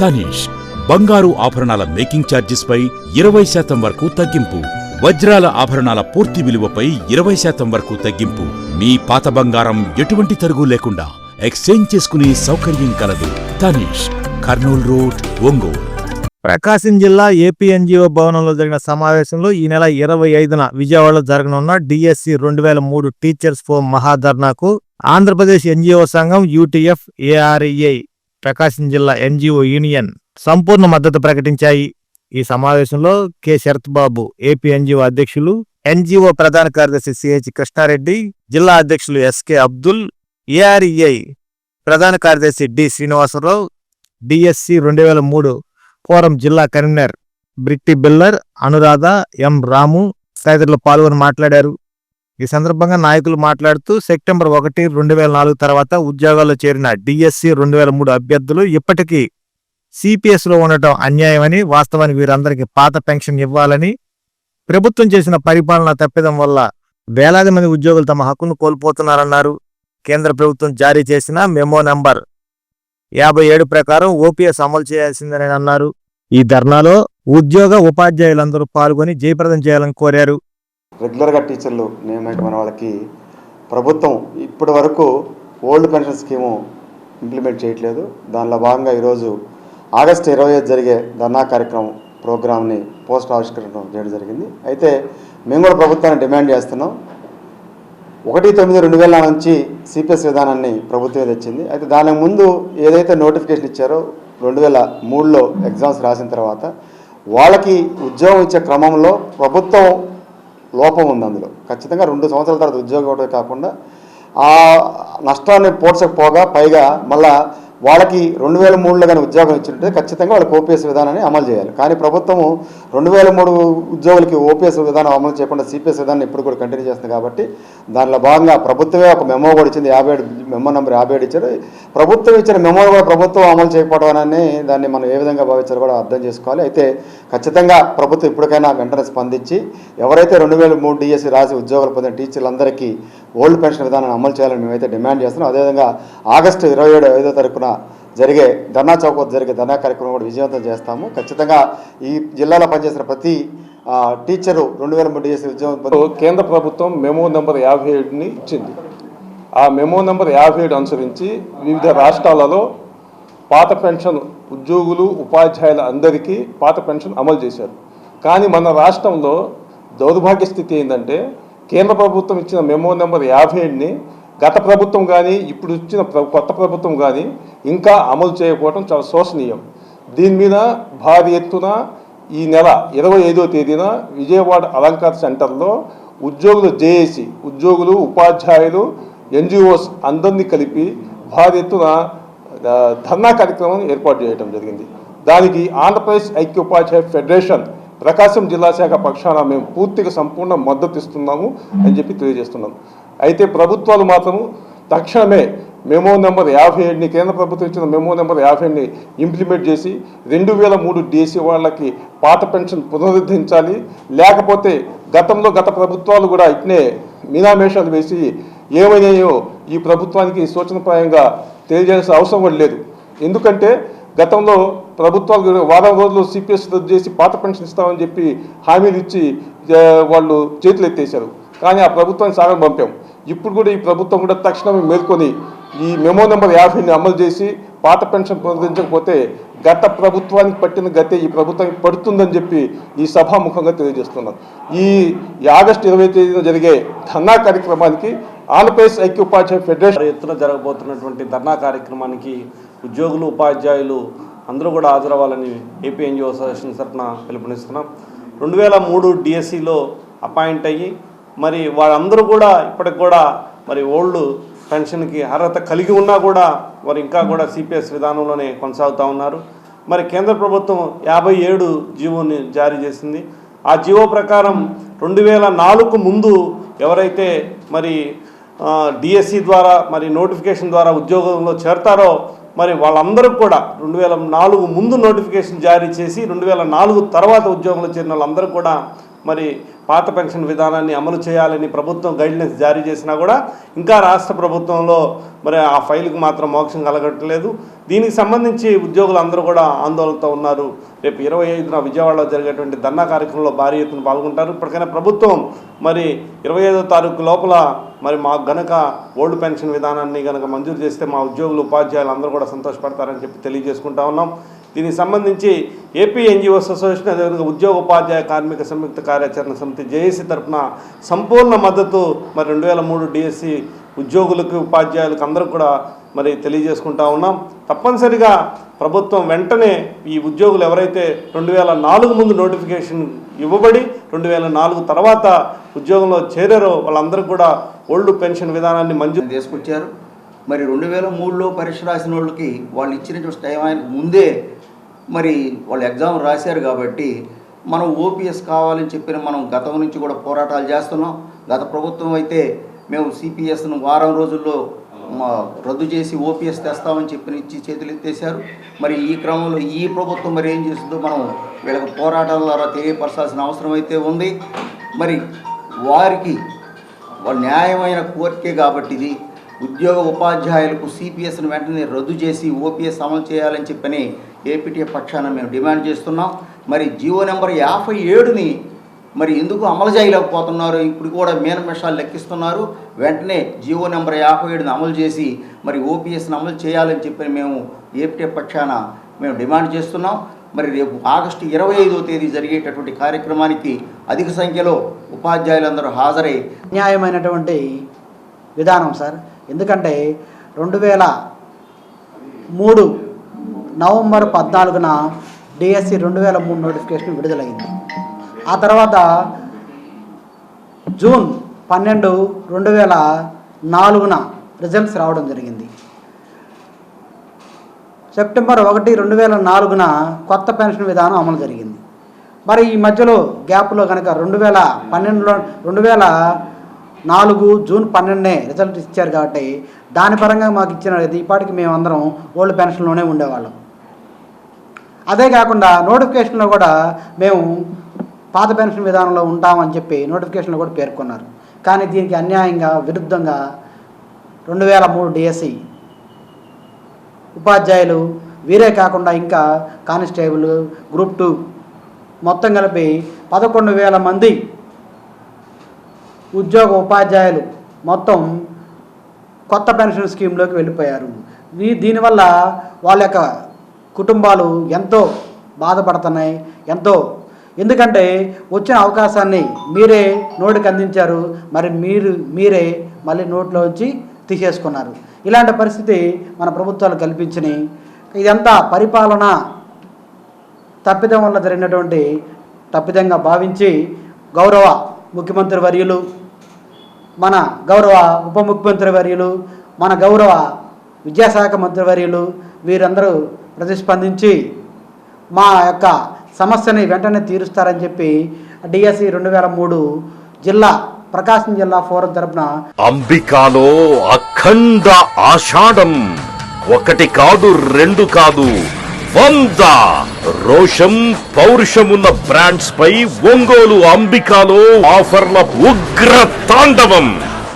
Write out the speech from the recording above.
తనీష్ బంగారు ఆభరణాల మేకింగ్ ఛార్జెస్పై ఇరవై శాతం వరకు తగ్గింపు వజ్రాల ఆభరణాల పూర్తి విలువపై ఇరవై శాతం వరకు తగ్గింపు. మీ పాత బంగారం ఎటువంటి తరుగు లేకుండా ఎక్స్చేంజ్ చేసుకునే సౌకర్యం కలదు. తనీష్ కర్నూల్ రోడ్ ఒంగోలు. ప్రకాశం జిల్లా ఏపీఎన్జీఓ భవనంలో జరిగిన సమావేశంలో ఈ నెల ఇరవై ఐదున విజయవాడలో జరగనున్న డిఎస్సి రెండు వేల మూడు టీచర్స్ ఫోరం మహాధర్నాకు ఆంధ్రప్రదేశ్ ఎన్జిఓ సంఘం యూటీఎఫ్ ఏఆర్ఈఐ ప్రకాశం జిల్లా ఎన్జిఓ యూనియన్ సంపూర్ణ మద్దతు ప్రకటించాయి. ఈ సమావేశంలో K. Sharath Babu AP NGO అధ్యక్షులు ఎన్జిఓ ప్రధాన కార్యదర్శి సిహెచ్ కృష్ణారెడ్డి జిల్లా అధ్యక్షులు ఎస్కే అబ్దుల్ ఏఆర్ఈఐ ప్రధాన కార్యదర్శి డి. శ్రీనివాసరావు డిఎస్సి రెండు వేల మూడు ఫోరం జిల్లా కన్వీనర్ బ్రిట్టి బిల్లర్ అనురాధ ఎం. రాము తదితరులు పాల్గొని మాట్లాడారు. ఈ సందర్భంగా నాయకులు మాట్లాడుతూ సెప్టెంబర్ ఒకటి రెండు వేల నాలుగు తర్వాత ఉద్యోగాల్లో చేరిన డిఎస్సి రెండు వేల మూడు అభ్యర్థులు ఇప్పటికీ సిపిఎస్లో ఉండటం అన్యాయమని వాస్తవానికి వీరందరికీ పాత పెన్షన్ ఇవ్వాలని ప్రభుత్వం చేసిన పరిపాలన తప్పిదం వల్ల వేలాది మంది ఉద్యోగులు తమ హక్కును కోల్పోతున్నారన్నారు. కేంద్ర ప్రభుత్వం జారీ చేసిన మెమో నంబర్ యాభై ఏడు ప్రకారం ఓపీఎస్ అమలు చేయాల్సిందని అన్నారు. ఈ ధర్నాలో ఉద్యోగ ఉపాధ్యాయులందరూ పాల్గొని జయప్రదం చేయాలని కోరారు. రెగ్యులర్గా టీచర్లు నియమితమైన వాళ్ళకి ప్రభుత్వం ఇప్పటి వరకు ఓల్డ్ పెన్షన్ స్కీము ఇంప్లిమెంట్ చేయట్లేదు. దానిలో భాగంగా ఈరోజు ఆగస్టు ఇరవై ఐదు జరిగే ధర్నా కార్యక్రమం ప్రోగ్రామ్ని పోస్ట్ ఆవిష్కరణ చేయడం జరిగింది. అయితే మేము కూడా ప్రభుత్వాన్ని డిమాండ్ చేస్తున్నాం. ఒకటి తొమ్మిది రెండు వేల నుంచి సిపిఎస్ విధానాన్ని ప్రభుత్వమే తెచ్చింది. అయితే దానికి ముందు ఏదైతే నోటిఫికేషన్ ఇచ్చారో రెండు వేల మూడులో ఎగ్జామ్స్ రాసిన తర్వాత వాళ్ళకి ఉద్యోగం ఇచ్చే క్రమంలో ప్రభుత్వం లోపం ఉంది అందులో. ఖచ్చితంగా రెండు సంవత్సరాల తర్వాత ఉద్యోగం ఇవ్వడమే కాకుండా ఆ నష్టాన్ని పోడ్చకపోగా పైగా మళ్ళా వాళ్ళకి రెండు వేల మూడులో కానీ ఉద్యోగం ఇచ్చినట్టే ఖచ్చితంగా వాళ్ళకి ఓపీఎస్ విధానాన్ని అమలు చేయాలి. కానీ ప్రభుత్వము రెండు వేల మూడు ఉద్యోగులకి ఓపీఎస్ విధానం అమలు చేయకుండా సిపిఎస్ విధానం ఇప్పుడు కూడా కంటిన్యూ చేస్తుంది కాబట్టి దానిలో భాగంగా ప్రభుత్వమే ఒక మెమో కూడా ఇచ్చింది యాభై ఏడు మెమో నెంబర్ యాభై ఏడు ఇచ్చారు. ప్రభుత్వం ఇచ్చిన మెమో కూడా ప్రభుత్వం అమలు చేయకపోవడం అని దాన్ని మనం ఏ విధంగా భావించాలో కూడా అర్థం చేసుకోవాలి. అయితే ఖచ్చితంగా ప్రభుత్వం ఇప్పటికైనా వెంటనే స్పందించి ఎవరైతే రెండు వేల మూడు డిఎస్సి రాసి ఉద్యోగాలు పొందిన టీచర్లందరికీ ఓల్డ్ పెన్షన్ విధానాన్ని అమలు చేయాలని మేమైతే డిమాండ్ చేస్తున్నాం. అదేవిధంగా ఆగస్టు ఇరవై ఏడు ఐదో తారీఖున జరిగే ధర్నా చౌక్ వద్ద జరిగే ధర్నా కార్యక్రమం కూడా విజయవంతం చేస్తాము. ఖచ్చితంగా ఈ జిల్లాలో పనిచేసిన ప్రతి టీచరు రెండు వేల మూడు చేసే ఉద్యోగం కేంద్ర ప్రభుత్వం మెమో నెంబర్ యాభై ఏడుని ఇచ్చింది. ఆ మెమో నెంబర్ యాభై ఏడు అనుసరించి వివిధ రాష్ట్రాలలో పాత పెన్షన్ ఉద్యోగులు ఉపాధ్యాయుల అందరికీ పాత పెన్షన్ అమలు చేశారు. కానీ మన రాష్ట్రంలో దౌర్భాగ్య స్థితి ఏంటంటే కేంద్ర ప్రభుత్వం ఇచ్చిన మెమో నెంబర్ యాభై ఏడుని గత ప్రభుత్వం కానీ ఇప్పుడు ఇచ్చిన కొత్త ప్రభుత్వం కానీ ఇంకా అమలు చేయకపోవడం చాలా శోషనీయం దీని మీద భారీ ఎత్తున ఈ నెల ఇరవై ఐదో తేదీన విజయవాడ అలంకార సెంటర్లో ఉద్యోగులు జేఏసీ ఉద్యోగులు ఉపాధ్యాయులు ఎన్జిఓస్ అందరినీ కలిపి భారీ ఎత్తున ధర్నా కార్యక్రమం ఏర్పాటు చేయడం జరిగింది. దానికి ఆంధ్రప్రదేశ్ ఐక్య ఉపాధ్యాయ ఫెడరేషన్ ప్రకాశం జిల్లా శాఖ పక్షాన మేము పూర్తిగా సంపూర్ణ మద్దతు ఇస్తున్నాము అని చెప్పి తెలియజేస్తున్నాం. అయితే ప్రభుత్వాలు మాత్రము తక్షణమే మెమో నెంబర్ యాభై ఏడుని కేంద్ర ప్రభుత్వం ఇచ్చిన మెమో నెంబర్ యాభై ఏడుని ఇంప్లిమెంట్ చేసి రెండు వేల మూడు డీసీ వాళ్ళకి పాత పెన్షన్ పునరుద్ధరించాలి. లేకపోతే గతంలో గత ప్రభుత్వాలు కూడా ఇట్నే మీనామేషాలు వేసి ఏమైనాయో ఈ ప్రభుత్వానికి సూచనప్రాయంగా తెలియజేయాల్సిన అవసరం కూడా లేదు. ఎందుకంటే గతంలో ప్రభుత్వాలు వారం రోజులు సిపిఎస్ రద్దు చేసి పాత పెన్షన్ ఇస్తామని చెప్పి హామీలు ఇచ్చి వాళ్ళు చేతులు ఎత్తేసారు కానీ ఆ ప్రభుత్వాన్ని సాగం పంపాము ఇప్పుడు కూడా ఈ ప్రభుత్వం కూడా తక్షణమే మేల్కొని ఈ మెమో నెంబర్ యాభైని అమలు చేసి పాత పెన్షన్ పొందించకపోతే గత ప్రభుత్వానికి పట్టిన గతే ఈ ప్రభుత్వానికి పడుతుందని చెప్పి ఈ సభాముఖంగా తెలియజేస్తున్నాం ఈ ఆగస్టు ఇరవై తేదీన జరిగే ధర్నా కార్యక్రమానికి ఆంధ్రప్రదేశ్ ఐక్య ఉపాధ్యాయ ఫెడరేషన్ ఎత్తున జరగబోతున్నటువంటి ధర్నా కార్యక్రమానికి ఉద్యోగులు ఉపాధ్యాయులు అందరూ కూడా హాజరవ్వాలని ఏపీ ఎన్జిఓ అసోసియేషన్ తరఫున పిలుపునిస్తున్నాం. రెండు వేల మూడు డిఎస్సిలో అపాయింట్ అయ్యి మరి వాళ్ళందరూ కూడా ఇప్పటికి కూడా మరి ఓల్డ్ పెన్షన్కి అర్హత కలిగి ఉన్నా కూడా వారు ఇంకా కూడా సిపిఎస్ విధానంలోనే కొనసాగుతూ ఉన్నారు. మరి కేంద్ర ప్రభుత్వం యాభై ఏడు జీవోని జారీ చేసింది. ఆ జీవో ప్రకారం రెండు వేల నాలుగు ముందు ఎవరైతే మరి డిఎస్సి ద్వారా మరి నోటిఫికేషన్ ద్వారా ఉద్యోగంలో చేరతారో మరి వాళ్ళందరూ కూడా రెండు వేల నాలుగు ముందు నోటిఫికేషన్ జారీ చేసి రెండు వేల నాలుగు తర్వాత ఉద్యోగంలో చేరిన వాళ్ళందరూ కూడా మరి పాత పెన్షన్ విధానాన్ని అమలు చేయాలని ప్రభుత్వం గైడ్లైన్స్ జారీ చేసినా కూడా ఇంకా రాష్ట్ర ప్రభుత్వంలో మరి ఆ ఫైల్కి మాత్రం మోక్షం కలగట్లేదు. దీనికి సంబంధించి ఉద్యోగులందరూ కూడా ఆందోళనతో ఉన్నారు. రేపు ఇరవై ఐదున విజయవాడలో జరిగేటువంటి ధర్నా కార్యక్రమంలో భారీ ఎత్తున పాల్గొంటారు. ఇప్పటికైనా ప్రభుత్వం మరి ఇరవై ఐదో తారీఖు లోపల మరి మాకు గనక ఓల్డ్ పెన్షన్ విధానాన్ని గనక మంజూరు చేస్తే మా ఉద్యోగులు ఉపాధ్యాయులు అందరూ కూడా సంతోషపడతారని చెప్పి తెలియజేసుకుంటా ఉన్నాం. దీనికి సంబంధించి ఏపీ ఎన్జిఓస్ అసోసియేషన్ అదేవిధంగా ఉద్యోగ ఉపాధ్యాయ కార్మిక సంయుక్త కార్యాచరణ సమితి జేఏసీ తరఫున సంపూర్ణ మద్దతు మరి రెండు వేల మూడు డిఎస్సి ఉద్యోగులకు ఉపాధ్యాయులకు అందరూ కూడా మరి తెలియజేసుకుంటా ఉన్నాం. తప్పనిసరిగా ప్రభుత్వం వెంటనే ఈ ఉద్యోగులు ఎవరైతే రెండు వేల నాలుగు ముందు నోటిఫికేషన్ ఇవ్వబడి రెండు వేల నాలుగు తర్వాత ఉద్యోగంలో చేరారో వాళ్ళందరూ కూడా ఓల్డ్ పెన్షన్ విధానాన్ని మంజూరు తీసుకొచ్చారు. మరి రెండు వేల మూడులో పరీక్ష రాసిన వాళ్ళకి వాళ్ళు ఇచ్చిన టైం ఆయన ముందే మరి వాళ్ళు ఎగ్జామ్ రాశారు కాబట్టి మనం ఓపీఎస్ కావాలని చెప్పిన మనం గతం నుంచి కూడా పోరాటాలు చేస్తున్నాం. గత ప్రభుత్వం అయితే మేము సిపిఎస్ను వారం రోజుల్లో మా రద్దు చేసి ఓపీఎస్ తెస్తామని చెప్పి ఇచ్చి చేతులు ఎత్తేశారు. మరి ఈ క్రమంలో ఈ ప్రభుత్వం మరి ఏం చేస్తుందో మనం వీళ్ళకి పోరాటాల ద్వారా తెలియపరచాల్సిన అవసరం అయితే ఉంది. మరి వారికి న్యాయమైన కోరికే కాబట్టి ఇది. ఉద్యోగ ఉపాధ్యాయులకు సిపిఎస్ను వెంటనే రద్దు చేసి ఓపీఎస్ అమలు చేయాలని చెప్పని ఏపీటీఎఫ్ పక్షాన మేము డిమాండ్ చేస్తున్నాం. మరి జీవో నెంబర్ యాభై ఏడుని మరి ఎందుకు అమలు చేయలేకపోతున్నారు? ఇప్పుడు కూడా మీనమేషాలు లెక్కిస్తున్నారు. వెంటనే జీవో నెంబర్ యాభై ఏడుని అమలు చేసి మరి ఓపీఎస్ని అమలు చేయాలని చెప్పి మేము ఏపీటీఎఫ్ పక్షాన మేము డిమాండ్ చేస్తున్నాం. మరి రేపు ఆగస్టు ఇరవై ఐదో తేదీ జరిగేటటువంటి కార్యక్రమానికి అధిక సంఖ్యలో ఉపాధ్యాయులందరూ హాజరై న్యాయమైనటువంటి విధానం సార్. ఎందుకంటే రెండు వేల మూడు నవంబర్ పద్నాలుగున డిఎస్సి రెండు వేల మూడు నోటిఫికేషన్ విడుదలైంది. ఆ తర్వాత జూన్ పన్నెండు రెండు వేల నాలుగున రిజల్ట్స్ రావడం జరిగింది. సెప్టెంబర్ ఒకటి రెండు వేల నాలుగున కొత్త పెన్షన్ విధానం అమలు జరిగింది. మరి ఈ మధ్యలో గ్యాప్లో కనుక రెండు వేల పన్నెండులో రెండు వేల నాలుగు జూన్ పన్నెండునే రిజల్ట్ ఇచ్చారు కాబట్టి దాని పరంగా మాకు ఇచ్చిన ఇప్పటికి మేమందరం ఓల్డ్ పెన్షన్లోనే ఉండేవాళ్ళం. అదే కాకుండా నోటిఫికేషన్లో కూడా మేము పాత పెన్షన్ విధానంలో ఉంటామని చెప్పి నోటిఫికేషన్లో కూడా పేర్కొన్నారు. కానీ దీనికి అన్యాయంగా విరుద్ధంగా రెండు వేల మూడు డిఎస్సి ఉపాధ్యాయులు వీరే కాకుండా ఇంకా కానిస్టేబుల్ గ్రూప్ టూ మొత్తం కలిపి పదకొండు వేల మంది ఉద్యోగ ఉపాధ్యాయులు మొత్తం కొత్త పెన్షన్ స్కీమ్లోకి వెళ్ళిపోయారు. దీనివల్ల వాళ్ళ యొక్క కుటుంబాలు ఎంతో బాధపడుతున్నాయి ఎంతో. ఎందుకంటే వచ్చిన అవకాశాన్ని మీరే నోటికి అందించారు మరి మీరు మీరే మళ్ళీ నోట్లోంచి తీసేసుకున్నారు. ఇలాంటి పరిస్థితి మన ప్రభుత్వాలు కల్పించినాయి. ఇదంతా పరిపాలన తప్పిదం వల్ల జరిగినటువంటి తప్పిదంగా భావించి గౌరవ ముఖ్యమంత్రి వర్యులు మన గౌరవ ఉప ముఖ్యమంత్రి వర్యులు మన గౌరవ విద్యాశాఖ మంత్రి వర్యులు వీరందరూ ప్రతిస్పందించి మా యొక్క సమస్యని వెంటనే తీరుస్తారని చెప్పి డిఎస్సి రెండు వేల మూడు జిల్లా ప్రకాశం జిల్లా ఫోరం తరపున అంబికాలో అఖండ ఆషాఢం. ఒకటి కాదు రెండు కాదు. వంద రోషం పౌరుషమున్న బ్రాండ్స్ పై ఒంగోలు అంబికాలో ఆఫర్ల ఉగ్ర తాండవం.